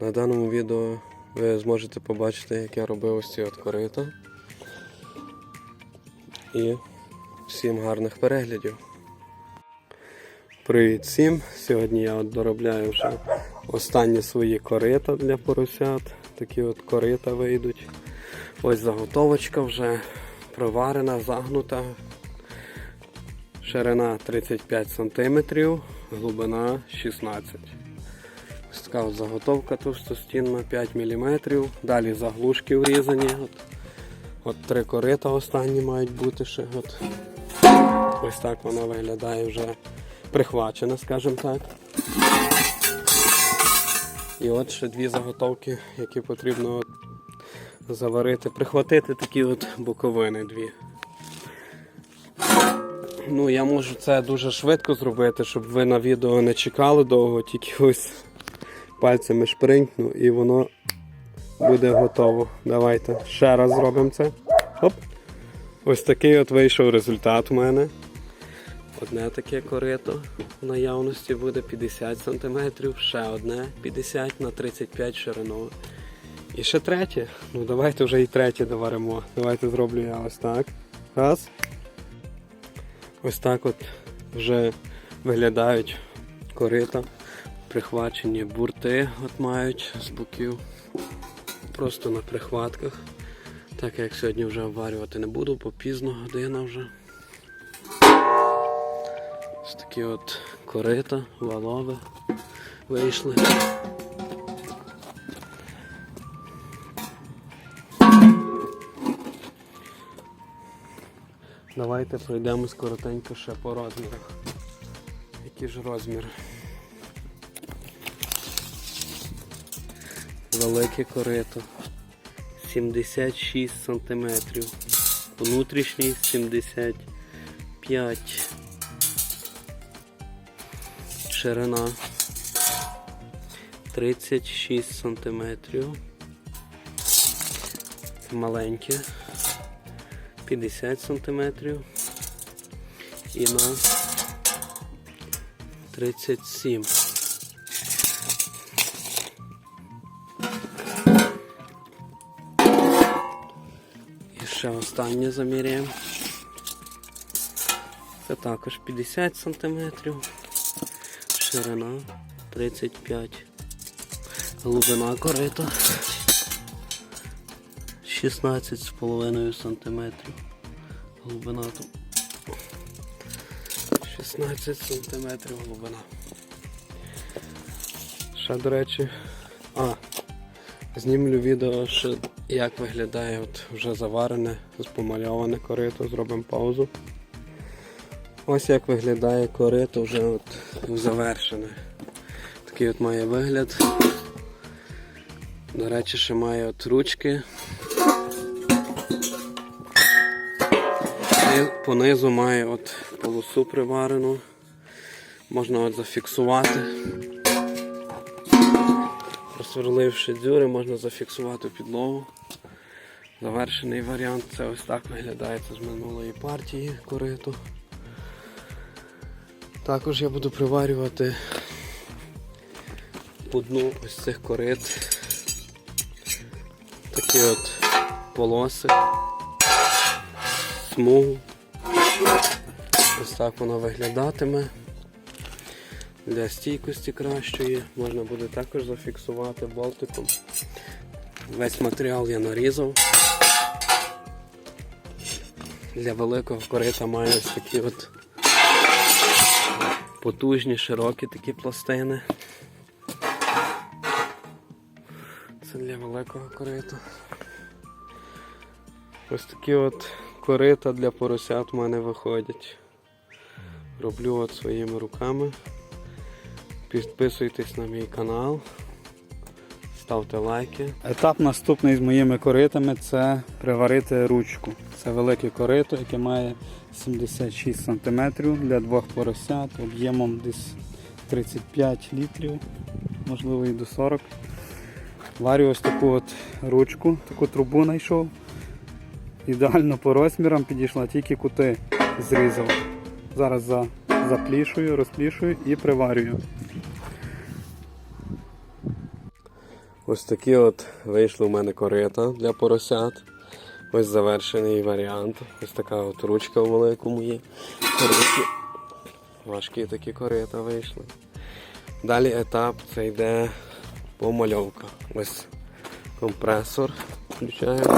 На даному відео ви зможете побачити, як я робив ось ці от корита. І всім гарних переглядів. Привіт всім! Сьогодні я от доробляю вже останні свої корита для поросят. Такі от корита вийдуть. Ось заготовочка вже проварена, загнута. Ширина 35 см, глибина 16 Ось така от заготовка товстостінна 5 мм. Далі заглушки врізані. От, от три корита останні мають бути ще. От. Ось так вона виглядає вже прихвачена, скажімо так. І от ще дві заготовки, які потрібно от заварити, прихватити такі от боковини дві. Ну, я можу це дуже швидко зробити, щоб ви на відео не чекали довго, тільки ось пальцями шпринькну і воно буде готово. Давайте ще раз зробимо це. Оп. Ось такий от вийшов результат у мене. Одне таке корито в наявності буде 50 см, ще одне 50 на 35 шириною. І ще третє. Ну давайте вже і третє доваримо. Давайте зроблю я ось так. Раз. Ось так от вже виглядають корита. Прихвачені бурти от мають з боків. Просто на прихватках. Так як сьогодні вже обварювати не буду, бо пізно година вже. Ось такі от корита, валови вийшли. Давайте пройдемо коротенько ще по розмірах. Які ж розміри? Велике корито 76 см. Внутрішній 75 Ширина 36 см. Маленьке 50 см і на 37 І ще останнє заміряємо. Це також 50 см, ширина 35 глибина корита 16,5 см. Глибина тут 16 см глибина. Ще, до речі, а, знімлю відео, ще як виглядає от вже заварене, спомальоване корито, зробимо паузу. Ось як виглядає корито вже от завершене. Такий от має вигляд. До речі, ще має от ручки. І понизу має от полосу приварену. Можна от зафіксувати. Просверливши дзюри, можна зафіксувати підлогу. Завершений варіант це ось так виглядає це з минулої партії кориту. Також я буду приварювати по дну ось цих корит. Такі от полоси, смугу. Ось так воно виглядатиме. Для стійкості кращої можна буде також зафіксувати болтиком. Весь матеріал я нарізав. Для великого корита маю ось такі от потужні, широкі такі пластини. Це для великого корита. Ось такі от корита для поросят в мене виходять. Роблю от своїми руками. Підписуйтесь на мій канал, ставте лайки. Етап наступний з моїми коритами це приварити ручку. Це велике корито, яке має 76 см для двох поросят об'ємом десь 35 літрів, можливо і до 40. Варю ось таку от ручку, таку трубу знайшов. Ідеально по розмірам підійшла, тільки кути зрізав. Зараз за, заплішую, розплішую і приварюю. Ось такі от вийшли у мене корита для поросят. Ось завершений варіант. Ось така от ручка у великому є. Кориті. Важкі такі корита вийшли. Далі етап це йде помальовка. Ось компресор включаємо.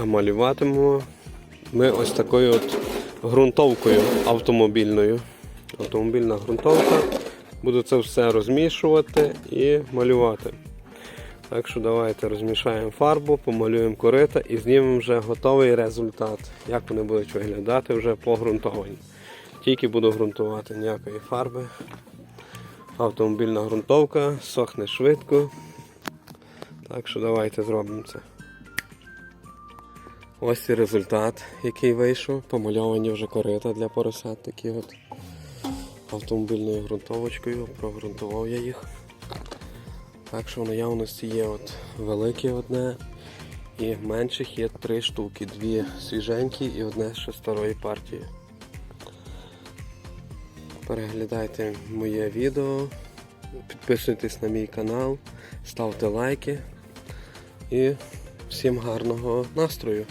А малюватимемо ми ось такою от ґрунтовкою автомобільною. Автомобільна ґрунтовка. Буду це все розмішувати і малювати. Так що давайте розмішаємо фарбу, помалюємо корита і знімемо вже готовий результат. Як вони будуть виглядати вже по погрунтовані. Тільки буду ґрунтувати ніякої фарби. Автомобільна ґрунтовка, сохне швидко. Так що давайте зробимо це. Ось і результат, який вийшов. Помальовані вже корита для поросят такі от автомобільною ґрунтовочкою. Прогрунтував я їх. Так що в наявності є от велике одне і менших є три штуки. Дві свіженькі і одне ще старої партії. Переглядайте моє відео, підписуйтесь на мій канал, ставте лайки і всім гарного настрою!